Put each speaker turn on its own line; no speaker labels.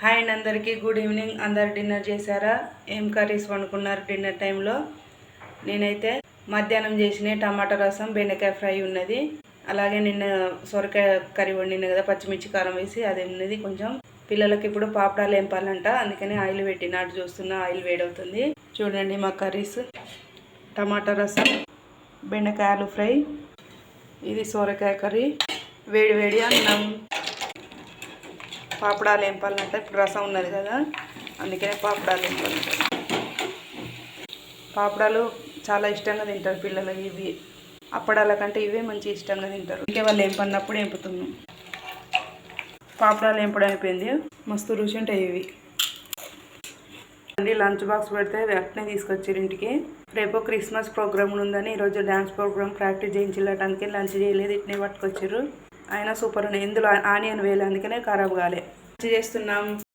Hi and అందరికీ. Good evening. అందరు dinner చేశారా? ఏం కర్రీస్ వండుకున్నారు డిన్నర్ టైంలో? నేనైతే మధ్యాహ్నం చేసిన టమాటా రసం బెండకాయ ఫ్రై ఉన్నది. అలాగే నిన్న సొరకాయ కర్రీ వండిన కదా పచ్చిమిర్చి కారం వేసి అది ఉన్నది కొంచెం. పిల్లలకి ఇప్పుడు పాపడాలు ఏంపాలంట అందుకని ఆయిల్ పెట్టి నాటు చూస్తున్నా ఆయిల్ వేడవుతుంది. చూడండి మా కర్రీస్. టమాటా రసం బెండకాయలు ఫ్రై. ఇది సొరకాయ కర్రీ. వేడి వేడి అన్నం. పాపడాలు ఏంపాలంట ఇప్పుడు రసం ఉన్నది కదా అందుకనే పాపడాలు ఏంపాలంట పాపడాలు చాలా ఇష్టంగా తింటారు పిల్లలు ఇవి. అప్పడాల కంటే ఇవే మంచి ఇష్టంగా తింటారు. ఇంకే వాళ్ళు ఏంపన్నప్పుడు ఏంపుతున్నాం పాపడాలు ఏంపడం అయిపోయింది. మస్తు రుచి ఉంటాయి ఇవి. అండి లంచ్ బాక్స్ పెడితే వెంటనే తీసుకొచ్చారు ఇంటికి. రేపు క్రిస్మస్ ప్రోగ్రామ్ ఉందని ఈరోజు డ్యాన్స్ ప్రోగ్రామ్ ప్రాక్టీస్ చేయించడానికి లంచ్ చేయలేదు ఇట్నే పట్టుకొచ్చారు. అయినా సూపర్ ఉన్నాయి. ఇందులో ఆనియన్ వేయలే అందుకనే ఖరాబ్ కాలే. చేస్తున్నాం.